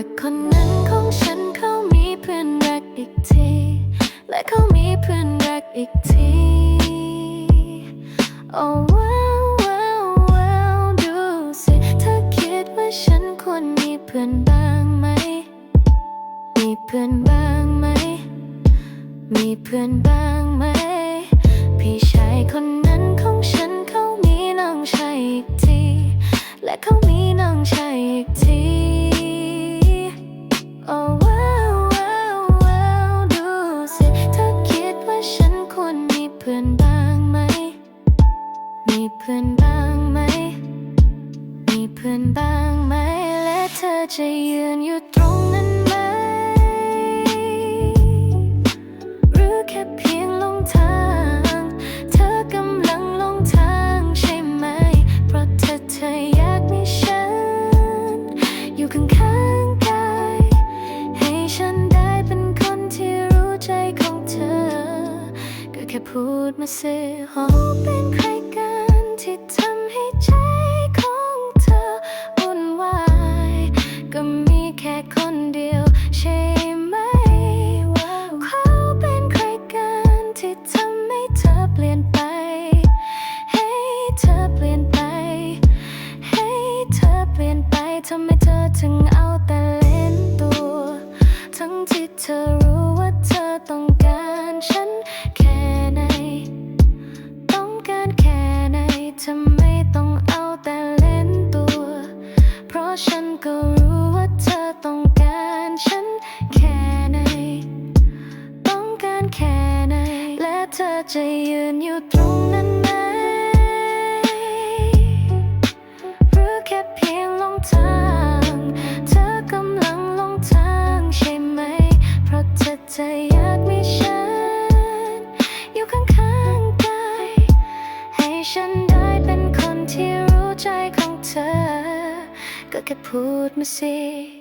รักคนนั้นของฉันเขามีเพื่อนรักอีกที และเขามีเพื่อนรักอีกที โอ้ว้าวว้าวว้าวดูสิเธอคิดว่าฉันควรมีเพื่อนบ้างไหม มีเพื่อนบ้างไหม มีเพื่อนบ้างไหม พี่ชายคน อนบ้างไหม มีเพื่อนบ้างไหม และเธอจะยืนอยู่ตรงนั้นไหม หรือแค่เพียงลงทาง เธอกำลังลงทางใช่ไหม เพราะเธอเธออยากมีฉัน อยู่ข้างๆกาย ให้ฉันได้เป็นคนที่รู้ใจของเธอ ก็แค่พูดมาสิโอ้เป็นใครกัน ที่ทำให้ใจของเธอวุ่นวาย ก็มีแค่คนเดียวใช่ไหมว้าเขาเป็นใครกันที่ทำให้เธอเปลี่ยนไป ให้เธอเปลี่ยนไป ให้เธอเปลี่ยนไปทำไมเธอถึง จะยืนอยู่ตรงนั้นไหมหรือแค่เพียงลงทาง เธอกำลังลงทางใช่ไหม เพราะเธอเธออยากมีฉัน อยู่ข้างๆกายให้ฉันได้เป็นคนที่รู้ใจของเธอ ก็แค่พูดมาสิ